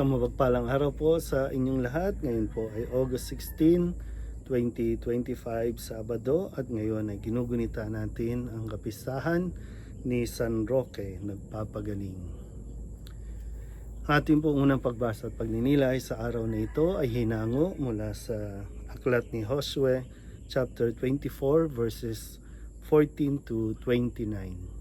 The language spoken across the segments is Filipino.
Isang mapagpalang araw po sa inyong lahat. Ngayon po ay August 16, 2025, Sabado. At ngayon ay ginugunita natin ang kapistahan ni San Roque, nagpapagaling. Ating po unang pagbasa at pagninilay sa araw na ito ay hinango mula sa aklat ni Josue chapter 24 verses 14 to 29.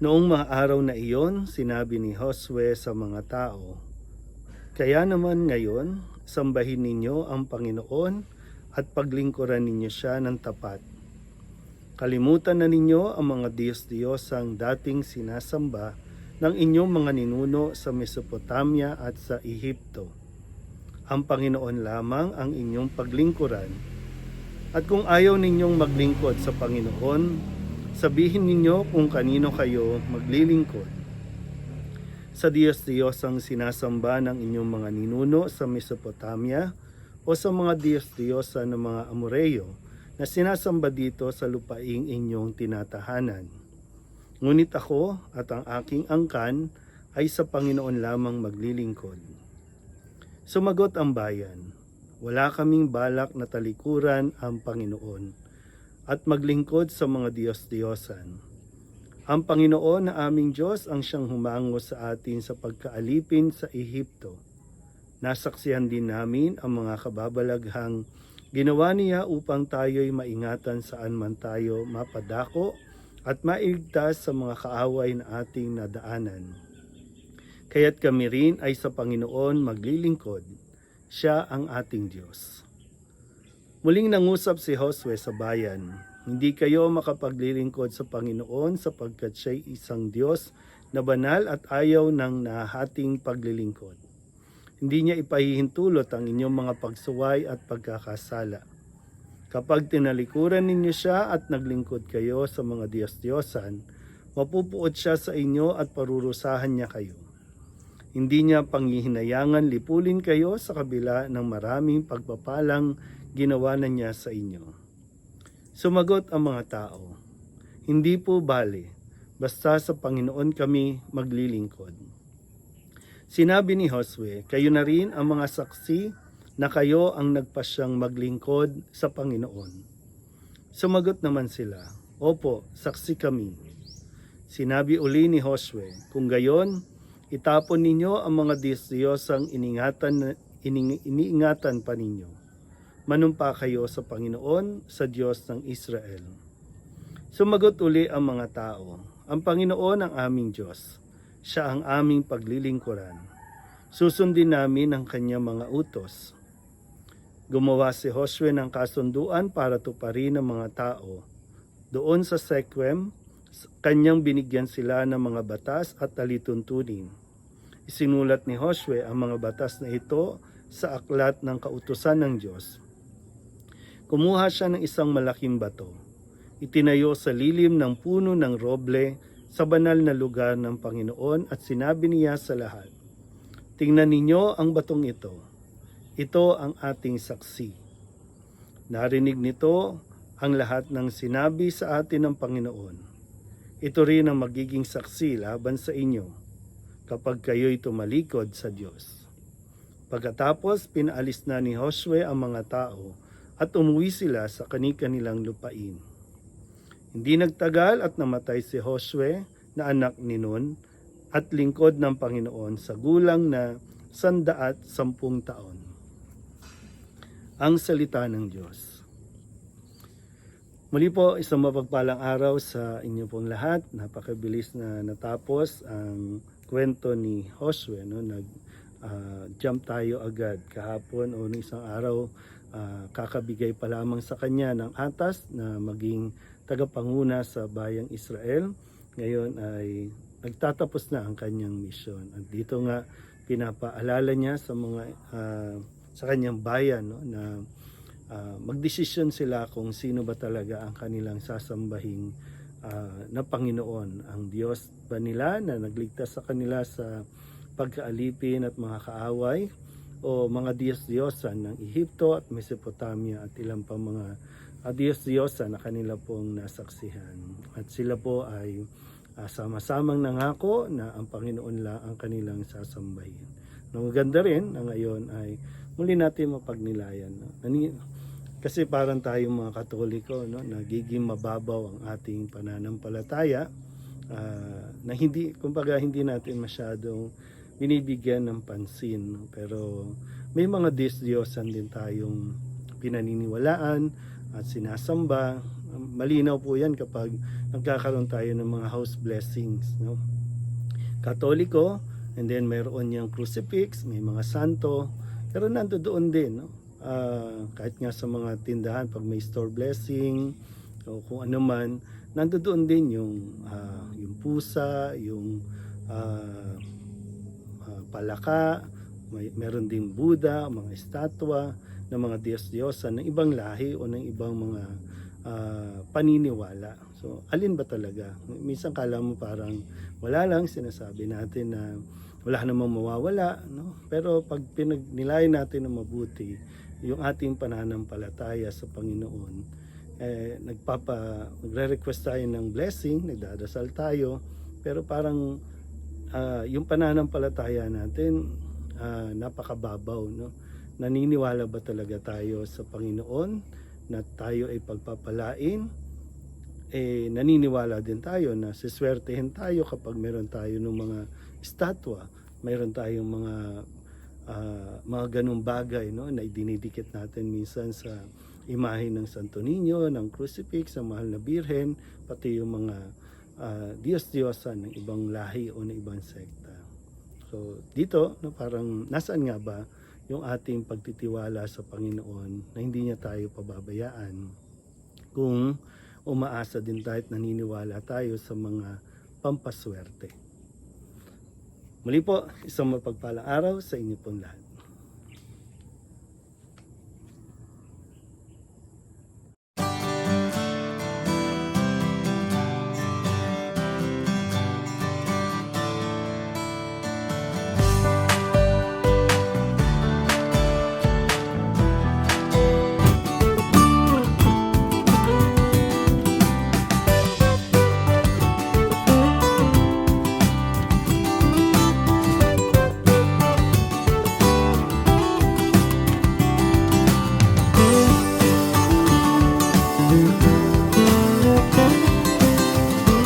Noong mga araw na iyon, sinabi ni Josue sa mga tao, Kaya naman ngayon, sambahin ninyo ang Panginoon at paglingkuran ninyo siya ng tapat. Kalimutan na ninyo ang mga Diyos-Diyosang dating sinasamba ng inyong mga ninuno sa Mesopotamia at sa Ehipto. Ang Panginoon lamang ang inyong paglingkuran. At kung ayaw ninyong maglingkod sa Panginoon, sabihin ninyo kung kanino kayo maglilingkod. Sa Diyos-Diyos ang sinasamba ng inyong mga ninuno sa Mesopotamia o sa mga Diyos-Diyosa ng mga Amoreyo na sinasamba dito sa lupaing inyong tinatahanan. Ngunit ako at ang aking angkan ay sa Panginoon lamang maglilingkod. Sumagot ang bayan, wala kaming balak na talikuran ang Panginoon at maglingkod sa mga Diyos-Diyosan. Ang Panginoon na aming Diyos ang siyang humango sa atin sa pagkaalipin sa Ehipto. Nasaksihan din namin ang mga kababalaghang ginawa niya upang tayo'y maingatan saan man tayo mapadako at mailigtas sa mga kaaway na ating nadaanan. Kaya't kami rin ay sa Panginoon maglilingkod. Siya ang ating Diyos. Muling nangusap si Josue sa bayan, Hindi kayo makapaglilingkod sa Panginoon sapagkat siya'y isang Diyos na banal at ayaw ng nahating paglilingkod. Hindi niya ipahihintulot ang inyong mga pagsuway at pagkakasala. Kapag tinalikuran ninyo siya at naglingkod kayo sa mga Diyos-Diyosan, mapupuot siya sa inyo at parurusahan niya kayo. Hindi niya panghihinayangan lipulin kayo sa kabila ng maraming pagpapalang ginawa na niya sa inyo. Sumagot ang mga tao, Hindi po bale, basta sa Panginoon kami maglilingkod. Sinabi ni Josue, kayo na rin ang mga saksi na kayo ang nagpasyang maglingkod sa Panginoon. Sumagot naman sila, Opo, saksi kami. Sinabi uli ni Josue, kung gayon, itapon ninyo ang mga Diyos-Diyosang iningatan, ining, iniingatan pa ninyo. Manumpa kayo sa Panginoon, sa Diyos ng Israel. Sumagot uli ang mga tao, ang Panginoon ang aming Diyos. Siya ang aming paglilingkuran. Susundin namin ang kanyang mga utos. Gumawa si Josue ng kasunduan para tuparin ang mga tao. Doon sa Sequem, kanyang binigyan sila ng mga batas at alituntunin. Isinulat ni Josue ang mga batas na ito sa aklat ng kautusan ng Diyos. Kumuha siya ng isang malaking bato. Itinayo sa lilim ng puno ng roble sa banal na lugar ng Panginoon at sinabi niya sa lahat, Tingnan ninyo ang batong ito. Ito ang ating saksi. Narinig nito ang lahat ng sinabi sa atin ng Panginoon. Ito rin ang magiging saksi laban sa inyo kapag kayo'y tumalikod sa Diyos. Pagkatapos, pinaalis na ni Josue ang mga tao at umuwi sila sa kani-kanilang lupain. Hindi nagtagal at namatay si Josue na anak ni Nun at lingkod ng Panginoon sa gulang na sandaat sampung taon. Ang salita ng Diyos. Muli po, isang mapagpalang araw sa inyo pong lahat. Napakabilis na natapos ang kwento ni Josue. No? Nag, uh, jump tayo agad kahapon o ng isang araw uh, kakabigay pa lamang sa kanya ng atas na maging tagapanguna sa bayang Israel. Ngayon ay nagtatapos na ang kanyang misyon. At dito nga pinapaalala niya sa mga uh, sa kanyang bayan no, na uh, magdesisyon sila kung sino ba talaga ang kanilang sasambahing uh, na Panginoon. Ang Diyos ba nila na nagligtas sa kanila sa pagkaalipin at mga kaaway o mga Diyos-Diyosan ng Ehipto at Mesopotamia at ilang pang mga uh, Diyos-Diyosan na kanila pong nasaksihan. At sila po ay ah, sama-samang nangako na ang Panginoon lang ang kanilang sasambahin. No, maganda rin na ngayon ay muli natin mapagnilayan. No? Kasi parang tayong mga katoliko, no, nagiging mababaw ang ating pananampalataya ah, na hindi, kumbaga hindi natin masyadong binibigyan ng pansin. Pero may mga Diyos-Diyosan din tayong pinaniniwalaan at sinasamba. Malinaw po yan kapag nagkakaroon tayo ng mga house blessings. No? Katoliko, and then mayroon niyang crucifix, may mga santo, pero nando doon din. No? Ah, kahit nga sa mga tindahan, pag may store blessing, o kung ano man, nando doon din yung, ah, yung pusa, yung ah, ah, palaka, may, meron ding Buddha, mga estatwa ng mga Diyos-Diyosan ng ibang lahi o ng ibang mga ah, paniniwala. So, alin ba talaga? Minsan kala mo parang wala lang, sinasabi natin na wala namang mawawala. No? Pero pag pinagnilayan natin ng mabuti, yung ating pananampalataya sa Panginoon, eh, nagpapa, nagre-request tayo ng blessing, nagdadasal tayo, pero parang ah, yung pananampalataya natin ah, napakababaw no? Naniniwala ba talaga tayo sa Panginoon na tayo ay pagpapalain? Eh naniniwala din tayo na siswertehin tayo kapag meron tayo ng mga estatwa. Meron tayong mga ah, mga ganung bagay no na idinidikit natin minsan sa imahe ng Santo Niño, ng crucifix, ng mahal na birhen, pati yung mga ah, Diyos-Diyosan ng ibang lahi o ng ibang sekta. So dito, no, parang nasaan nga ba yung ating pagtitiwala sa Panginoon na hindi niya tayo pababayaan kung umaasa din tayo at naniniwala tayo sa mga pampaswerte. Muli po, isang mapagpalang araw sa inyo pong lahat.